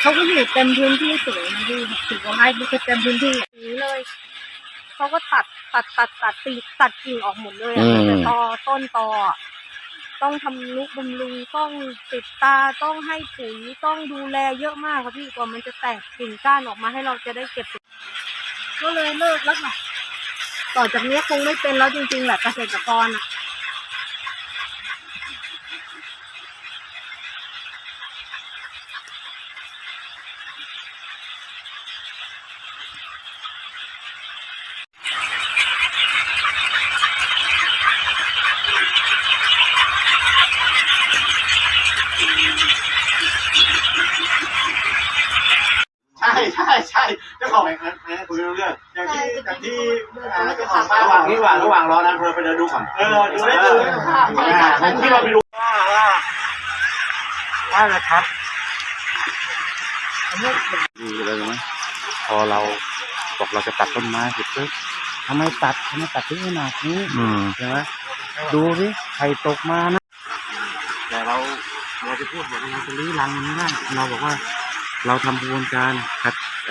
เขาก็อยู่เต็มพื้นที่สูงนะพี่ถือว่าไม้มันจะเต็มพื้นที่อย่างนี้เลยเขาก็ตัดตัดตัดตัดตีตัดกิ่งออกหมดเลยอะอืม แต่ตอต้นตออะ ต้องทำนุบำรุงต้องติดตาต้องให้ปุ๋ยต้องดูแลเยอะมากครับพี่กว่ามันจะแตกกิ่งก้านออกมาให้เราจะได้เก็บ ก็เลยเลิกแล้วค่ะ ต่อจากนี้คงไม่เป็นแล้วจริงๆแหละเกษตรกรอะ ใช่ใช่ใช่เจ้าของแหนะนะคุย รู้เรื่องอย่างที่อย่างที่อ่าเจ้าของบ้านระหว่างนี้ระหว่างระหว่างรอนะเพื่อไปเดินดูก่อนเออดูได้ดูอ่าผมที่เราไปดูว่าว่าว่านะครับดีเลยไหมพอเราบอกเราจะตัดต้นไม้เสร็จปุ๊บทำไมตัดทำไมตัดถึงขนาดนี้อืมใช่ไหมดูสิไข่ตกมานะแต่เราเราจะพูดว่าเราจะลื้อรังมันไม่ได้เราบอกว่า เราทำกระบวนการคัดอ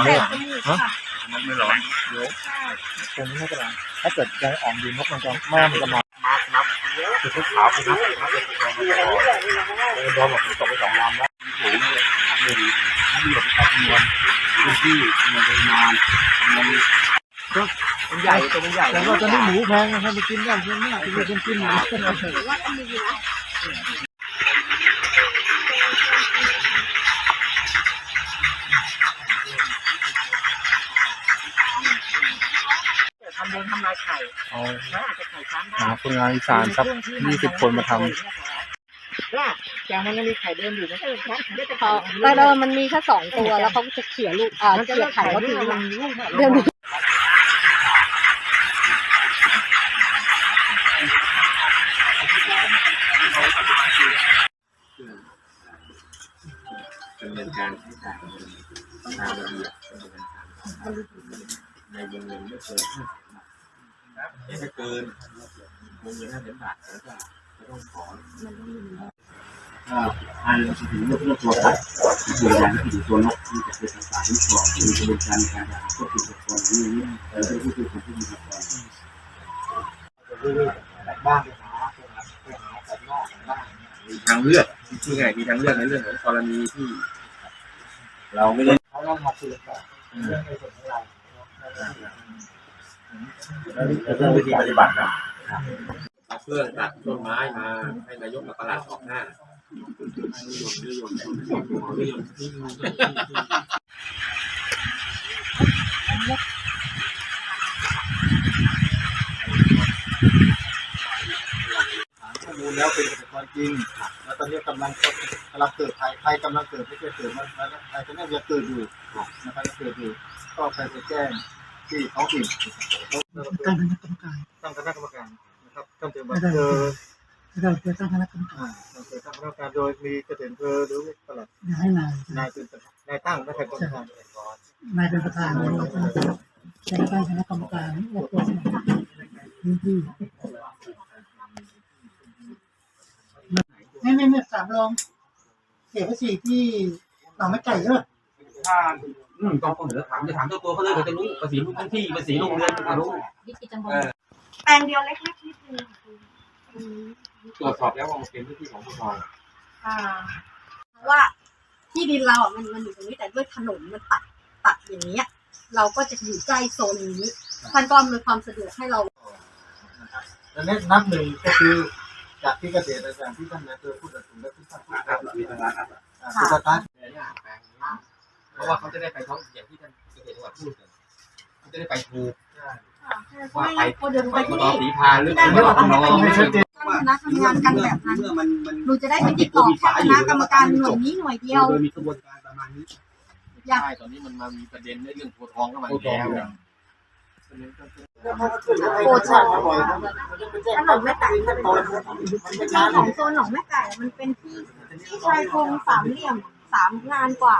ะไรมันไม่ร้อนเดี๋ยวตรงนี้ไม่เป็นไรถ้าเกิดยังอ่อนอยู่นกมันจะแม่มันจะมามาร์กนับคือทุกขาวคือนับนับเป็นตัวมันจะอ่อนเออโดนหมดตกไปสองลำแล้วถูงเลยหนึ่งนั่นอยู่ในการคำนวณพื้นที่คำนวณปริมาณคำนวณมันใหญ่ตัวมันใหญ่แต่ว่าตอนนี้หมูแพงนะครับไปกินได้เพื่อนเนี่ยกินได้กินหมูว่าต้องมี เอาแล้วอาจจะไข่ซ้ำได้หาคนงานอีสานสักยี่สิบคนมาทำว่าอย่างมันยังมีไข่เดิมอยู่นะเออครับเดี๋ยวจะพอแต่เดิมมันมีแค่สองตัวแล้วเขาก็จะเขี่ยลูกอ่ามันจะเขี่เลิยกไข่ไข่เขาก็ทิ้คืงอไว้มันมีลูกเนี่ยเดี๋ยวนี้ดำเนินการใช้จ่ายตามระเบียบในวงเงินไม่เกิน ห้าแสนบาทถ้าเกินวงเงินห้าแสนบาทแล้วก็จะต้องขออันถึงเรื่องตัวครับตัวอย่างที่ถึงตัวนกที่จะเป็นต่างๆที่ก่อนมีกระบวนการในการควบคุมอุปกรณ์นี่นี่เออเป็นผู้ถือของผู้มีอุปกรณ์บ้างไปหาไปหาแต่นอกบ้างมีทางเลือกที่ไงมีทางเลือกในเรื่องของกรณีที่ เราไม่ได้เขาต้องมาคุยกันเรื่องในส่วนของเรา เรื่องวิธีปฏิบัตินะเอาเครื่องตัดต้นไม้มาให้นายกมาตลาดออกหน้าข้อมูลแล้วเป็นเกษตรกรจริง แล้วตอนนี้กำลังกำลังเกิดภัยภัยกำลังเกิดไม่ใช่เกิดมันมันภัยตอนนี้ยังเกิดอยู่นะครับยังเกิดอยู่ก็ไปไปแจ้ง ที่ท้องถิ่นตั้งคณะกรรมการตั้งคณะกรรมการนะครับตั้งแต่มาเจอเราจะตั้งคณะกรรมการอ่าตั้งแต่ตั้งคณะกรรมการโดยมีเกษตรอำเภอหรือตลาดอย่าให้นายนายเป็นประธานนายตั้งนะครับกรรมการนายเป็นประธานแล้วก็จะตั้งคณะกรรมการรวบรวมพื้นที่นี่นี่นี่สามรองเสียภาษีที่หนองไม้ไก่ใช่ไหม อืมต้องเดี๋ยวถามจะถามเจ้าตัวเขาเลยเขาจะรู้ภาษีพื้นที่ภาษีโรงเรือนเขารู้แปลงเดียวเล็กๆนิดนึงอืมตรวจสอบแล้วว่ามันเป็นพื้นที่ของผู้กองอ่าเพราะว่าที่ดินเราอะมันมันอยู่ตรงนี้แต่ด้วยถนนมันตัดตัดอย่างเนี้ย เราก็จะอยู่ใกล้โซนนี้ท่านก็อำนวยความสะดวกให้เราดังนั้นนับหนึ่งก็คือจากที่เกษตรอาจารย์ที่ท่านนายอำเภอพูดถึงและที่ท่านพูดครับมีทางร้านครับคือสตาร์ท เพราะว่าเขา จะได้ไปท้องอย่างที่ท่านเกษตรจังหวัดพูดกันเขาจะได้ไปถูกว่าไปเดี๋ยวหนูไปที่ต่อนี่สีพาหรือที่ได้เรื่องบอกของให้น้องไปที่นี่คณะทำงานกันแบบนั้นเมื่อมันมันหนูจะได้ไปติดต่อแค่คณะกรรมการหน่วยนี้หน่วยเดียวโดยมีกระบวนการประมาณนี้อยากใช่ตอนนี้มันมามีประเด็นในเรื่องตัวทองเข้ามาอีกแล้วโกชอถนนแม่ไก่มันเป็นที่ของโซนหนองแม่ไก่มันเป็นที่ที่ชายโครงสามเหลี่ยม สามงานกว่า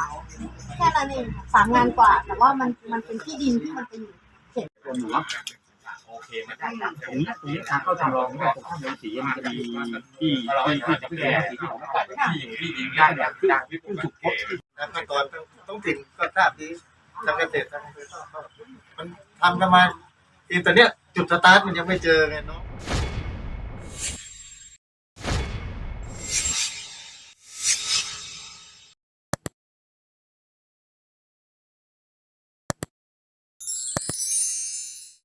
แค่นั้นเองค่ะสามงานกว่า แต่ว่ามันมันเป็นที่ดินที่มันไปอยู่เขตตัวหนูโอเคมันได้ตรงนี้ตรงนี้ทางเข้าจำลองเนี่ยตรงข้ามโรงสีมันจะมีที่ที่ที่จะแก้สีที่ของแม่ไก่ที่ที่ดินได้แบบที่ผู้ถูกพบแล้วขั้นตอนต้องต้องถิ่นก็ทราบดีทางเกษตรทางอำเภอทราบมันทำกันมาทีตอนเนี้ยจุดสตาร์ทมันยังไม่เจอไงเนาะ